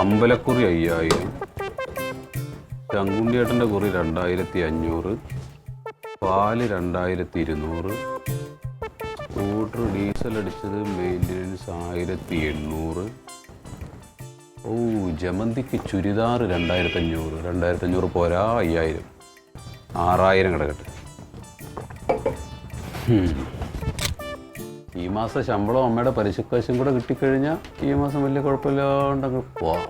അമ്പലക്കുറി അയ്യായിരം. ചങ്കുണ്ടിയേട്ടന്റെ കുറി രണ്ടായിരത്തി അഞ്ഞൂറ് പാൽ രണ്ടായിരത്തി ഇരുന്നൂറ് സ്കൂട്ടർ ഡീസൽ അടിച്ചത് മെയിന്റനൻസ് ആയിരത്തി എണ്ണൂറ് ഓ ജമന്തിക്ക് ചുരിദാർ രണ്ടായിരത്തി അഞ്ഞൂറ് രണ്ടായിരത്തി അഞ്ഞൂറ് പോരാ അയ്യായിരം. ആറായിരം കിടക്കട്ടെ. ഈ മാസം ശമ്പളം അമ്മയുടെ പലിശക്കാശും കൂടെ കിട്ടിക്കഴിഞ്ഞാൽ ഈ മാസം വലിയ കുഴപ്പമില്ലാണ്ട് അങ്ങ് പോവാം.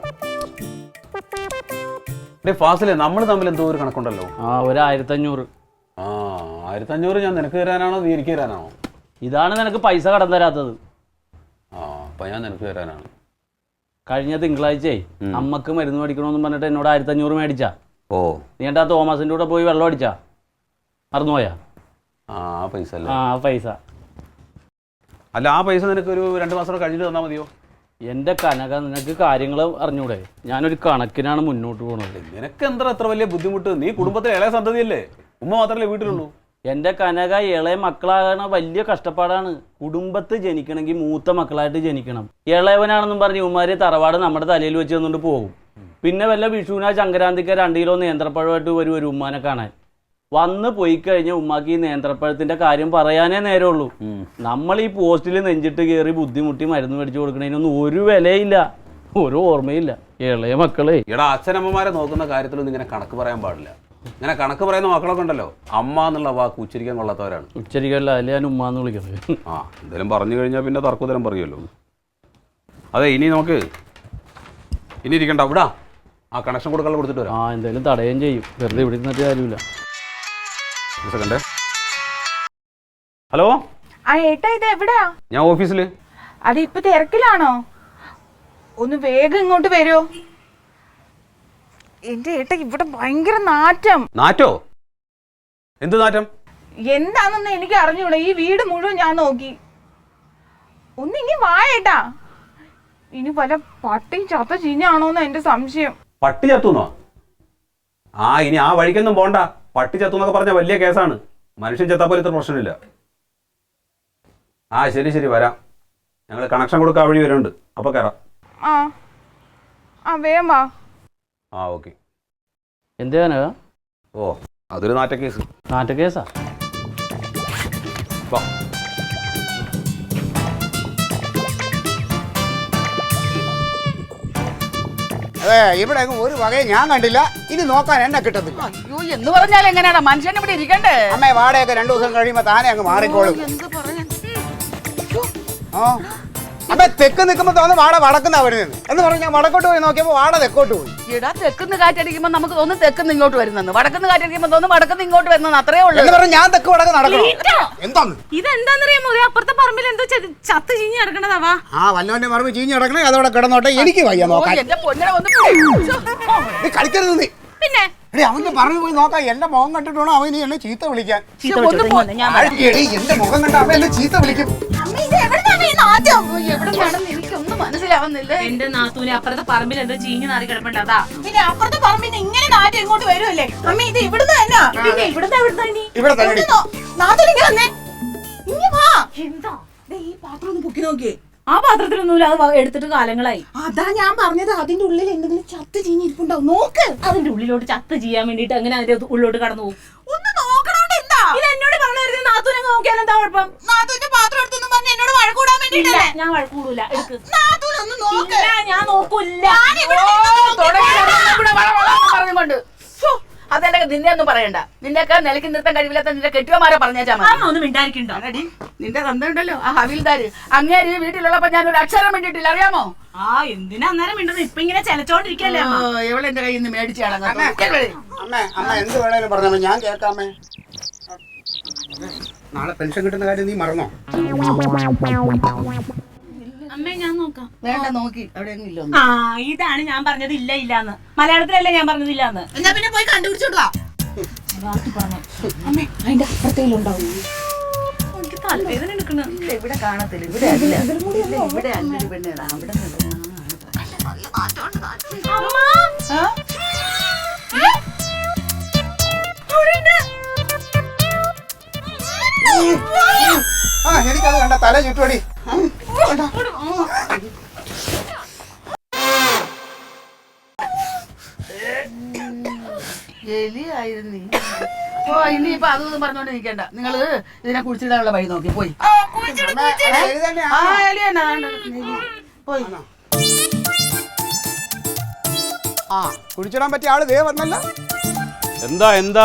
ഡേ ഫാസിലെ നമ്മൾ തമ്മിൽ എന്തോ ഒരു കണക്കുണ്ടല്ലോ. ആ ഒരു ആയിരത്തഞ്ഞൂറ് ആ ആയിരത്തി അഞ്ഞൂറ് ഞാൻ നിനക്ക് തരാനാണോ നീ എനിക്ക് തരാനാണോ? ഇതാണ് നിനക്ക് പൈസ കടം തരാത്തത്. ആ അപ്പം ഞാൻ നിനക്ക് തരാനാണ്. കഴിഞ്ഞ തിങ്കളാഴ്ചയെ അമ്മയ്ക്ക് മരുന്ന് മേടിക്കണമെന്ന് പറഞ്ഞിട്ട് എന്നോട് ആയിരത്തഞ്ഞൂറ് മേടിച്ചാ. ഓ. നീ എന്നിട്ട് ആ തോമസിന്റെ കൂടെ പോയി വെള്ളം അടിച്ചാ? മറന്നുപോയാ? ആ പൈസ ആ പൈസ. അല്ല ആ പൈസ നിനക്ക് ഒരു രണ്ട് മാസം കഴിഞ്ഞിട്ട് തന്നാൽ മതിയോ? എന്റെ കനക നിനക്ക് കാര്യങ്ങൾ അറിഞ്ഞൂടെ? ഞാനൊരു കണക്കിനാണ് മുന്നോട്ട് പോകുന്നത് നിനക്ക് എന്താ അത്ര വലിയ ബുദ്ധിമുട്ട്? നീ കുടുംബത്തിലെ ഇളയ സന്തതിയല്ലേ? ഉമ്മ മാത്രമല്ലേ വീട്ടിലുള്ളൂ. എന്റെ കനക ഇളയ മക്കളാകണ വലിയ കഷ്ടപ്പാടാണ്. കുടുംബത്ത് ജനിക്കണമെങ്കിൽ മൂത്ത മക്കളായിട്ട് ജനിക്കണം. ഇളയവനാണെന്നും പറഞ്ഞ് ഉമ്മാരെ തറവാട് നമ്മുടെ തലയിൽ വെച്ച് തന്നുകൊണ്ട് പോകും. പിന്നെ വല്ല വിഷുവിന സംക്രാന്തിക്ക് രണ്ട് കിലോ നേന്ത്രപ്പഴമായിട്ട് വരും ഒരു ഉമ്മാനെ കാണാൻ. വന്ന് പോയി കഴിഞ്ഞാൽ ഉമ്മാക്ക് ഈ നേന്ത്രപ്പഴത്തിന്റെ കാര്യം പറയാനേ നേരമുള്ളൂ. നമ്മൾ ഈ പോസ്റ്റിൽ നെഞ്ചിട്ട് കയറി ബുദ്ധിമുട്ടി മരുന്ന് മേടിച്ചു കൊടുക്കണതിനൊന്നും ഒരു വിലയില്ല. ഒരു ഓർമ്മയില്ല. ഇളയ മക്കളെ. എടാ അച്ഛനമ്മമാരെ നോക്കുന്ന കാര്യത്തിലൊന്നും ഇങ്ങനെ കണക്ക് പറയാൻ പാടില്ല. ഇങ്ങനെ കണക്ക് പറയുന്ന മക്കളൊക്കെ ഉണ്ടല്ലോ. അമ്മ എന്നുള്ള വാക്ക് ഉച്ചരിക്കാൻ കൊള്ളാത്തവരാണ്. ഉച്ചരിക്കല്ല അല്ലേ? ഞാൻ ഉമ്മാന്ന് വിളിക്കുന്നത്. ആ എന്തെങ്കിലും പറഞ്ഞു കഴിഞ്ഞാൽ പിന്നെ തർക്കുതരം പറയുമല്ലോ അതെ ഇനി നമുക്ക് ഇനി ഇരിക്കണ്ട. ഇവിടാ ആ കണക്ഷൻ കൊടുക്കാനുള്ള കൊടുത്തിട്ട് വരാം. ആ എന്തായാലും തടയുകയും ചെയ്യും. വെറുതെ ഇവിടെ നിന്നിട്ട് കാര്യമില്ല. Second hello? ആ ഏട്ടാ ഇത് എവിടെയാ ഞാൻ ഓഫീസിൽ അത് ഇപ്പൊ തിരക്കിലാണോ? ഒന്ന് വേഗം ഇങ്ങോട്ട് വരുമോ എന്റെ ഏട്ട ഇവിടെ ഭയങ്കര നാറ്റം. നാറ്റോ? എന്ത് നാറ്റം? എന്താണെന്ന് എനിക്ക് അറിഞ്ഞൂടാ. ഈ വീട് മുഴുവൻ ഞാൻ നോക്കി. ഒന്ന് ഇനി വാ ഏട്ടാ. ഇനി പല പട്ടിയും ചത്ത ചീഞ്ഞാണോന്ന് എന്റെ സംശയം. പട്ടി ചത്തുന്നോ? ആ ഇനി ആ വഴിക്കൊന്നും പോണ്ട. പട്ടി ചത്തു എന്നൊക്കെ പറഞ്ഞ വലിയ കേസാണ്. മനുഷ്യൻ ചത്താൽ പോലെ ഇത്ര പ്രശ്നമില്ല. ആ ശരി ശരി വരാം. ഞങ്ങൾ കണക്ഷൻ കൊടുക്കാൻ വഴി വരുന്നുണ്ട്. അപ്പൊ കയറാം ആ. ആ വേമാ ആ ഓക്കെ. എന്ത് ഓ അതൊരു നാറ്റ കേസ് നാട്ട കേസാ വാ. അതെ ഇവിടെ എങ്ങും ഒരു വകയും ഞാൻ കണ്ടില്ല. ഇനി നോക്കാൻ എന്നെ കിട്ടത്തില്ല. അയ്യോ എന്ന് പറഞ്ഞാൽ എങ്ങനെയാണ് മനുഷ്യൻ ഇവിടെ ഇരിക്കണ്ടേ? അമ്മേ വാടകയൊക്കെ രണ്ടു ദിവസം കഴിയുമ്പോ താനെ അങ്ങ് മാറിക്കോളും. എന്ത് പറയാൻ? ആ. അമ്മ തെക്ക് നിൽക്കുമ്പോ തോന്നുന്നു വാട വടക്കുന്നാ വരുന്നത്. എന്ന് പറഞ്ഞാൽ ഞാൻ വടക്കോട്ട് പോയി നോക്കിയപ്പോ വാട തെക്കോട്ട് പോയി. ഇടാ തെക്കുന്ന് കാറ്റടിക്കുമ്പോ നമുക്ക് തോന്നും തെക്കുന്ന് ഇങ്ങോട്ട് വരുന്നെന്ന്. വടക്കുന്ന് കാറ്റടിക്കുമ്പോ തോന്നും വടക്കുന്ന് ഇങ്ങോട്ട് വരുന്നെന്ന് അത്രേ ഉള്ളൂ. എന്ന് പറഞ്ഞാൽ ഞാൻ തെക്ക് വടക്ക് നടക്കണം? എന്താന്ന്? ഇതെന്താന്നറിയാമോ? ദേ അപ്പുറത്തെ പറമ്പിൽ എന്തോ ചെ- ചത്ത് ചീഞ്ഞ് കിടക്കണതാവാ ആ വല്ലവന്റെ മറവ് ചീഞ്ഞ് കിടക്കണേ അതവിടെ കിടന്നോട്ടെ. എനിക്ക് വയ്യ ഓ, നോക്കാൻ. എന്റെ പൊന്നിനെ ഒന്ന് പിടി. നീ കളിക്കരുത് നീ. പിന്നെ? എടി അവന്റെ പറഞ്ഞു പോയി നോക്കാം എന്റെ മുഖം കണ്ടിട്ടാണോ അവൻ ഇനി എന്നെ ചീത്ത വിളിക്കാൻ. ചീത്ത പോ. ഇങ്ങ് വന്നേ, ഞാൻ വരാം. എടി എന്റെ മുഖം കണ്ട അവൻ എന്നെ ചീത്ത വിളിക്കും. എനിക്കൊന്നും മനസ്സിലാവുന്നില്ല. എന്റെ നാത്തൂനെ അപ്പുറത്തെ പറമ്പിൽ എന്തോ ചീഞ്ഞു നാറി കിടപ്പുണ്ട് അതാ. പിന്നെ അപ്പുറത്തെ പറമ്പിൽ ഇങ്ങനെ നാട്ടി ഇങ്ങോട്ട് വരുമല്ലേ അമ്മ ഇത് ഇവിടുന്ന് തന്നെ. പിന്നെ ഇവിടുത്തെ എവിടുത്തെ ഇനി? ഇവിടെ വന്നേ. ഇനി വാ. എന്താ? ദേ, ഈ പാത്രം ഒന്ന് പൊക്കി നോക്കിയേ. ആ പാത്രത്തിലൊന്നുമില്ല അത് എടുത്തിട്ട് കാലങ്ങളായി. അതാ ഞാൻ പറഞ്ഞത്. അതിന്റെ ഉള്ളിൽ എന്തെങ്കിലും ചത്ത് ചീഞ്ഞിരിപ്പുണ്ടാവും നോക്ക്. അതിന്റെ ഉള്ളിലോട്ട് ചത്ത് ചെയ്യാൻ വേണ്ടിട്ട് അങ്ങനെ അതിന്റെ ഉള്ളിലോട്ട് കടന്നു പോകും. ഒന്ന് നോക്കണോണ്ട് എന്താ? ഇത് എന്നോട് പറഞ്ഞു നാത്തൂനെ നോക്കിയാൽ എന്താ കുഴപ്പം? നാത്തൂന്റെ ഞാൻ വഴക്കൂടൂല എടുക്ക്. ഇല്ല ഞാൻ നോക്കൂല പറഞ്ഞുകൊണ്ട്. അതെന്റെ നിന്നെ ഒന്നും പറയണ്ട. നിന്നെയൊക്കെ നിലയ്ക്ക് നിർത്താൻ കഴിവില്ലാത്ത നിന്റെ കെട്ടിയമാരെ പറഞ്ഞേച്ചാ മതി? നിന്റെ തന്നുണ്ടല്ലോ ആ ഹവിൽദാര്. അങ്ങേര് വീട്ടിലുള്ളപ്പോ ഞാൻ ഒരു അക്ഷരം വേണ്ടിട്ടില്ല അറിയാമോ? ആ എന്തിനാ അന്നേരം മിണ്ടത് ഇപ്പൊ ഇങ്ങനെ ചെലച്ചോണ്ടിരിക്കല്ലേ അമ്മ. എന്റെ കയ്യിൽ നിന്ന് മേടിച്ചാണ് അമ്മ അമ്മ എന്ത് വേണേലും പറഞ്ഞാ ഞാൻ കേൾക്കാമേ നാളെ പെൻഷൻ കിട്ടുന്ന കാര്യം നീ മറന്നോ? അമ്മേ ഞാൻ നോക്കാം. വേണ്ട നോക്കി. അവിടെ ആ ഇതാണ് ഞാൻ പറഞ്ഞത് ഇല്ല ഇല്ലാന്ന്. മലയാളത്തിലല്ലേ ഞാൻ പറഞ്ഞത് ഇല്ലാന്ന്? എന്നാ പിന്നെ പോയി കണ്ടുപിടിച്ചോണ്ട് വാ അമ്മേ അതിന്റെ അപ്പുറത്തേലുണ്ടാവും. എനിക്ക് തലവേദന എടുക്കണം. ഇവിടെ കാണത്തില്ല. ഇവിടെ അല്ല. ഇവിടെ അല്ല പെണ്ണേടാ അവിടെ. അമ്മ! ആ എനിക്കത് കണ്ട. തല ചുറ്റുപടി ജലിയായിരുന്നു ഓ ഇനിയിപ്പൊ അതൊന്നും പറഞ്ഞോണ്ട് നിൽക്കണ്ട നിങ്ങൾ ഇതിനെ കുടിച്ചിടാനുള്ള വഴി നോക്കി. പോയി. ആ എലി തന്നെ പോയി. ആ കുടിച്ചിടാൻ പറ്റിയ ആൾ ദേ പറഞ്ഞല്ലോ എന്താ എന്താ?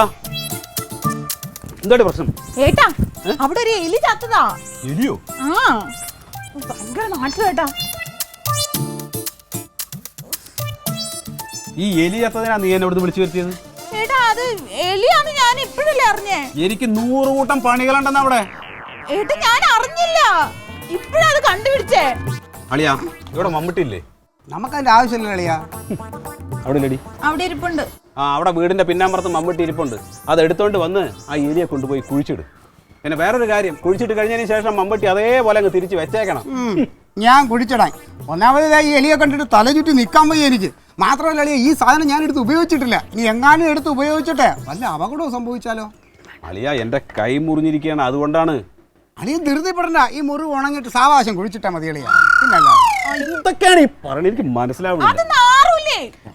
എന്താണ് പ്രശ്നം? ഏട്ടാ അവിടെ ഒരു എലി ചത്തതാ. എലിയോ? ആ. ഭയങ്കര നാട്ടിൽ കേട്ടാ. ഈ എലി ചത്തതിനാ നീ എന്നെ ഇവിടുന്ന് വിളിച്ചു വരുത്തിയത്? ഏട്ടാ അത് എലിയാണ് ഞാൻ ഇപ്പോഴല്ലേ അറിഞ്ഞേ. എനിക്ക് നൂറ് കൂട്ടം പണികളുണ്ടെന്ന് അവിടെ. ഏട്ടാ ഞാൻ അറിഞ്ഞില്ല. ഇപ്പഴാ അത് കണ്ടുപിടിച്ചേ. അളിയാ ഇവിടെ മമ്മൂട്ടിയില്ലേ നമുക്ക് അതിന്റെ ആവശ്യമില്ല അളിയാ. അവിടെ ഇല്ലടി. അവിടെ ഇരിപ്പുണ്ട്. ആ അവിടെ വീടിന്റെ പിന്നാമ്പുറത്ത് മമ്മൂട്ടി ഇരിപ്പുണ്ട്. അത് എടുത്തോണ്ട് വന്ന് ആ എലിയെ കൊണ്ടുപോയി കുഴിച്ചിട്. പിന്നെ വേറൊരു കാര്യം കുഴിച്ചിട്ട് കഴിഞ്ഞതിന് ശേഷം മമ്പട്ടി അതേപോലെ അങ്ങ് തിരിച്ചു വെച്ചേക്കണം. ഞാൻ കുഴിച്ചിടാൻ. ഒന്നാമത് ഈ എലിയെ കണ്ടിട്ട് തല ചുറ്റി നിൽക്കാൻ വയ്യ എനിക്ക്. മാത്രമല്ല അളിയ ഈ സാധനം ഞാൻ എടുത്ത് ഉപയോഗിച്ചിട്ടില്ല. ഇനി എങ്ങാനും എടുത്ത് ഉപയോഗിച്ചിട്ടെ? വല്ല അപകടവും സംഭവിച്ചാലോ? അളിയ എന്റെ കൈ മുറിഞ്ഞിരിക്കുകയാണ്. അതുകൊണ്ടാണ്. അളിയ ധൃതിപ്പെടണ്ട. ഈ മുറിവ് ഉണങ്ങിയിട്ട് സാവകാശം കുഴിച്ചിട്ടാ മതി അളിയ. പിന്നല്ല എന്തൊക്കെയാണ് ഈ പറഞ്ഞ എനിക്ക് മനസ്സിലാവുന്നില്ല.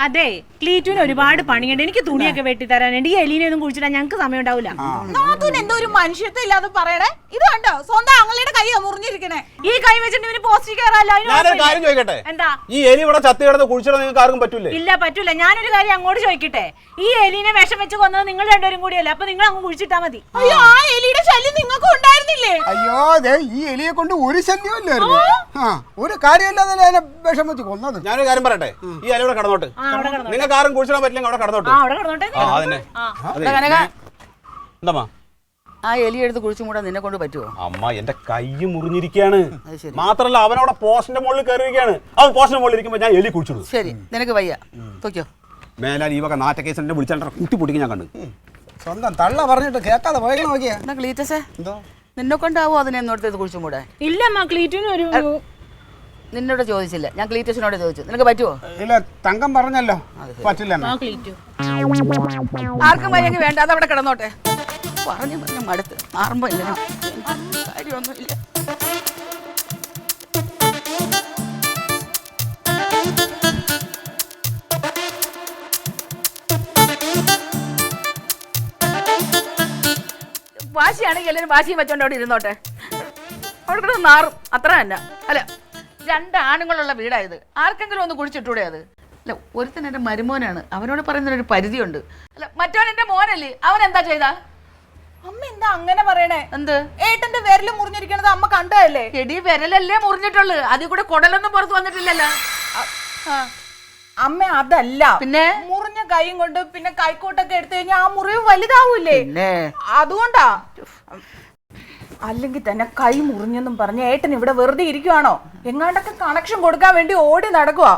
അത് ക്ലീറ്റുവിന് ഒരുപാട് പണിയുണ്ട്. എനിക്ക് തുണിയൊക്കെ വെട്ടി തരാനുണ്ട് ഈ എലീനെ ഒന്നും കുഴിച്ചിടാൻ ഞങ്ങൾക്ക് സമയം ഉണ്ടാവില്ല നാത്തൂന് എന്തോ ഒരു മനുഷ്യത്വം ഇല്ലാതെ പറയണേ? ഇത് കണ്ടോ? സ്വന്തം ആങ്ങളുടെ കൈ മുറിഞ്ഞിരിക്കണേ. ഈ കൈ വെച്ചിട്ട് ഇവന് പോസ്റ്റ് കയറാമല്ലോ അതിന് ഞാനൊരു കാര്യം ചോദിക്കട്ടെ? എന്താ? ഈ എലി ഇവിടെ ചത്തി കിടന്ന് കുഴിച്ചിടാൻ നിങ്ങൾക്ക് ആർക്കും പറ്റൂലേ? ഇല്ല പറ്റൂല. ഞാനൊരു കാര്യം അങ്ങോട്ട് ചോദിക്കട്ടെ? ഈ എലിനെ വിഷം വെച്ച് കൊന്നത് നിങ്ങൾ രണ്ടുപേരും കൂടിയല്ലേ? അപ്പൊ നിങ്ങൾ അങ്ങ് കുഴിച്ചിട്ടാ മതി. അയ്യോ ആ എലിയുടെ ശല്യം നിങ്ങൾക്ക് ഉണ്ടായിരുന്നില്ലേ? അയ്യോ ദേ ഈ എലിയെ കൊണ്ട് ഒരു ശല്യമില്ലായിരുന്നു ആ? ഒരു കാര്യമില്ലാതെ അതിനെ വിഷം വെച്ച് കൊന്നത്. ഞാനൊരു കാര്യം പറയട്ടെ? ഈ എലി ഇവിടെ കടന്നോട്ട്. നിങ്ങൾക്ക് ആരും കുഴിച്ചിടാൻ പറ്റില്ലെങ്കിൽ അവിടെ കടന്നോട്ട്. ആ അവിടെ കിടന്നോട്ടെ. ആ അതന്നെ അതെ. എന്താ ആ എലി എടുത്ത് കുഴിച്ചും കൂടെ നിന്നെ കൊണ്ട് പറ്റുമോ അമ്മ എന്റെ കൈ മുറിഞ്ഞിരിക്കുകയാണ് അവൻ മാത്രല്ല അവനവിടെ പോസ്റ്റിന്റെ മുകളിൽ കയറിയിരിക്കുകയാണ് അവൻ പോസ്റ്റിന്റെ മുകളിൽ ഇരിക്കുമ്പോ ഞാൻ എലി കുഴിച്ചിടും. ശരി നിനക്ക് വയ്യ. തോക്കോ മേലാൽ ഈ വക നാറ്റ കേസ് എന്നെ വിളിച്ചാൽ കുട്ടി പൊട്ടിക്ക് ഞാൻ കണ്ടു. സ്വന്തം തള്ള പറഞ്ഞിട്ട് കേക്കാതെ പോയി നോക്കിയാ? എന്നാ ക്ലീറ്റസേ? എന്തോ? നിന്നെ കൊണ്ടാവോ അതിനെ എന്നോടത്ത് കുഴിച്ചും കൂടെ ഇല്ല അമ്മ ക്ലീറ്റിന് ഒരു നിന്നോട് ചോദിച്ചില്ല. ഞാൻ ക്ലീറ്റസിനോട് ചോദിച്ചു. നിനക്ക് പറ്റുമോ ഇല്ല തങ്കം പറഞ്ഞല്ലോ. പറ്റില്ല ആർക്കും വയ്യെങ്കിൽ വേണ്ട. അതവിടെ കിടന്നോട്ടെ. പറഞ്ഞു പറഞ്ഞു മടുത്ത് മാറുമ്പോ ഇല്ല കാര്യമൊന്നുമില്ല. വാശിയാണെങ്കിൽ എല്ലാവരും വാശിയും വെച്ചോണ്ട് അവിടെ ഇരുന്നോട്ടെ. അവിടെ നാറും. അത്ര തന്നെ. അല്ല രണ്ട് ആണുങ്ങളുള്ള വീടായത് ആർക്കെങ്കിലും ഒന്ന് കുടിച്ചിട്ടൂടെ അത്? അല്ല ഒരുത്തൻ എന്റെ മരുമോനാണ്. അവനോട് പറയുന്നതിനൊരു പരിധിയുണ്ട്. അല്ല മറ്റവൻ എന്റെ മോനല്ലേ? അവൻ എന്താ ചെയ്താ? അമ്മ എന്താ അങ്ങനെ പറയണേ? എന്ത്? ഏട്ടന്റെ വിരൽ മുറിഞ്ഞിരിക്കണത് അമ്മ കണ്ടതല്ലേ? എടി വിരലല്ലേ മുറിഞ്ഞിട്ടുള്ളു. അതിൽ കൂടെ കുടലൊന്നും പുറത്ത് വന്നിട്ടില്ലല്ലോ. അമ്മ അതല്ല. പിന്നെ? മുറിഞ്ഞ കൈയും കൊണ്ട് പിന്നെ കൈക്കോട്ടൊക്കെ എടുത്തു കഴിഞ്ഞാൽ ആ മുറിവ് വലുതാവൂലേ? അതുകൊണ്ടാ. അല്ലെങ്കിൽ തന്നെ കൈ മുറിഞ്ഞെന്നും പറഞ്ഞ ഏട്ടൻ ഇവിടെ വെറുതെ ഇരിക്കുവാണോ? എങ്ങാണ്ടൊക്കെ കണക്ഷൻ കൊടുക്കാൻ വേണ്ടി ഓടി നടക്കുവാ.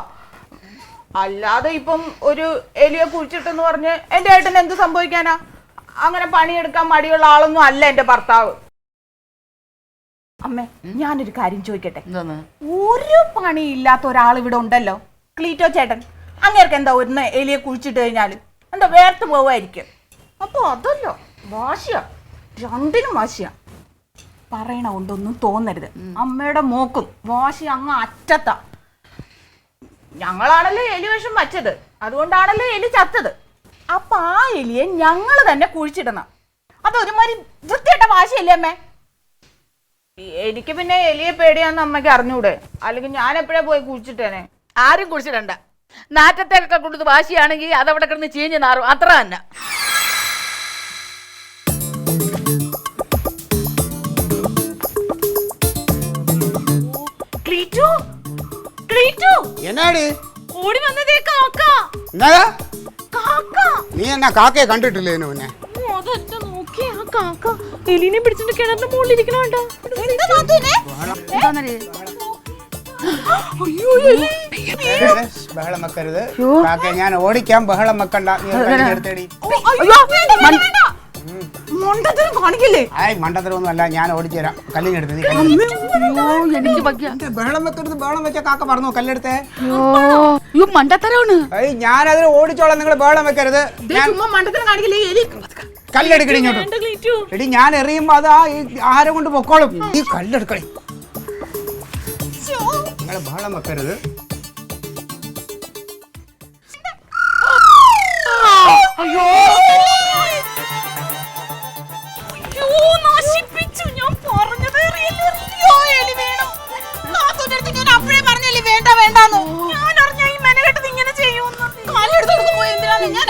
അല്ലാതെ ഇപ്പം ഒരു എലിയെ കുഴിച്ചിട്ടെന്ന് പറഞ്ഞ് എന്റെ ഏട്ടൻ എന്ത് സംഭവിക്കാനാ? അങ്ങനെ പണിയെടുക്കാൻ മടിയുള്ള ആളൊന്നും അല്ല എന്റെ ഭർത്താവ്. അമ്മേ ഞാനൊരു കാര്യം ചോദിക്കട്ടെ? ഒരു പണി ഇല്ലാത്ത ഒരാൾ ഇവിടെ ഉണ്ടല്ലോ ക്ലീറ്റോ ചേട്ടൻ? അങ്ങേർക്ക് എന്താ ഒരു എലിയെ കുഴിച്ചിട്ട് കഴിഞ്ഞാൽ എന്താ വേർത്ത് പോവായിരിക്കും? അപ്പൊ അതല്ലോ വാശിയാ. രണ്ടിനും വാശിയാ. പറയണ കൊണ്ടൊന്നും തോന്നരുത്. അമ്മയുടെ മോക്കും വാശി അങ്ങ് അറ്റത്താ. ഞങ്ങളാണല്ലോ എലി വിഷം വച്ചത്? അതുകൊണ്ടാണല്ലോ എലി ചത്തത്? അപ്പൊ ആ എലിയെ ഞങ്ങൾ തന്നെ കുഴിച്ചിടണം. അതൊരുമാതിരി വൃത്തിയായിട്ട വാശിയല്ലേ അമ്മേ? എനിക്ക് പിന്നെ എലിയെ പേടിയാന്ന് അമ്മയ്ക്ക് അറിഞ്ഞൂടെ? അല്ലെങ്കിൽ ഞാൻ എപ്പോഴാ പോയി കുഴിച്ചിട്ടേനെ? ആരും കുടിച്ചിടണ്ട നാറ്റത്തേക്കൊക്കെ കൊണ്ടത് വാശിയാണെങ്കിൽ അതവിടെ കിടന്ന് ചീഞ്ഞ് നാറും. അത്ര തന്നെ. ക്ലീറ്റു? ക്ലീറ്റു? എന്നാടി? ഓടി വന്നതേ കാക്ക. എന്നാ? നീ എന്നാ കാക്കയെ കണ്ടിട്ടില്ലേ ഇതിന് മുന്നേ? ഓ, അതെന്നെ നോക്കിയേ ആ കാക്ക? എലീനെ പിടിച്ചിട്ട് കിണറിന്റെ മുകളിൽ ഇരിക്കണോണ്ടോ എലി ബഹളം വെക്കരുത്. കാക്കയെ ഞാൻ ഓടിക്കാൻ ബഹളം വെക്കണ്ട. നീ ഒരു എടുത്തേടി. മൊണ്ടത്തിനും കാണിക്കില്ലേ? ആയ് മണ്ടത്തരമൊന്നും അല്ല ഞാൻ ഓടിച്ചു തരാം. കല്ലിനെടുത്ത് നീ. അയ്യോ എനിക്ക് വയ്യ ഇത് ബഹളം വെക്കരുത് ബഹളം വെച്ച കാക്ക പറഞ്ഞു കല്ലെടുത്തേ? അയ്യോ. അയ്യോ മണ്ടത്തരമാണ്. ഏയ് ഞാനതിന് ഓടിച്ചോളാം നിങ്ങൾ ബഹളം വെക്കരുത്. ഞാൻ ചുമ്മാ മണ്ടത്തിനും കാണിക്കില്ലേ? എലി. കല്ലെടുക്കടി ഇങ്ങോട്ട്. എടി ഞാൻ എറിയുമ്പോ അത് ആ ഈ ആഹാരം കൊണ്ട് പൊക്കോളും. ഈ കല്ലെടുക്കടി. നിങ്ങൾ ബഹളം വെക്കരുത്. അയ്യോ. വേണ്ട വേണ്ടാന്ന്. ഞാൻ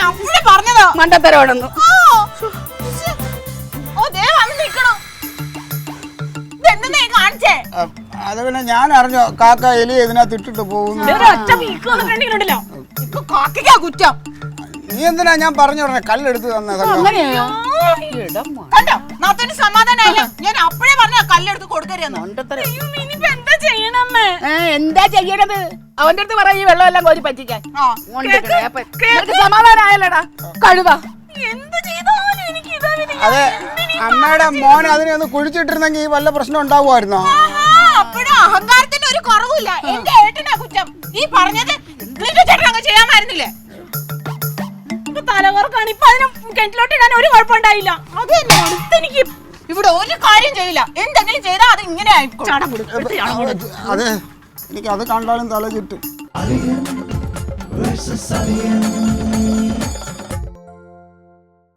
അത് പിന്നെ ഞാൻ അറിഞ്ഞു. കാക്ക എലി ഇതിനകത്ത് ഇട്ടിട്ട് പോകുന്നു. നീ എന്തിനാ ഞാൻ പറഞ്ഞു പറഞ്ഞ? കല്ലെടുത്ത് തന്നെ കണ്ടോ? ഞാൻ അപ്പഴേ പറഞ്ഞ കല്ലെടുത്ത് കൊടുക്കരുതെന്ന്. എന്താ ചെയ്യണത്? അവന്റെ അടുത്ത് പറ ഈ വെള്ളം എല്ലാം കോരി പറ്റിക്കാൻ. എനിക്ക് ഇതാ അതെ അമ്മയുടെ മോനെ അതിനെ ഒന്ന് കുഴിച്ചിട്ടിരുന്നെങ്കിൽ വല്ല പ്രശ്നം ഉണ്ടാവുമായിരുന്നോ? അഹങ്കാരത്തിന്റെ അഹങ്കാരത്തിന് ഒരു കുറവില്ല. എന്റെ ഏട്ടനാ കുറ്റം. ഈ പറഞ്ഞത് ചേട്ടൻ അങ്ങ് ചെയ്യാമായിരുന്നില്ലേ തലവർക്കാണ് ഇപ്പൊ അതിനെ കിണറ്റിലോട്ട് ഇടാൻ ഒരു കുഴപ്പമുണ്ടായില്ല. അത് തന്നെ. അടുത്തെനിക്ക് ഇവിടെ ഒരു കാര്യം ചെയ്യില്ല. എന്തെങ്കിലും ചെയ്താൽ അത് ഇങ്ങനെ അതെ എനിക്ക് അത് കണ്ടാലും തല ചുറ്റും.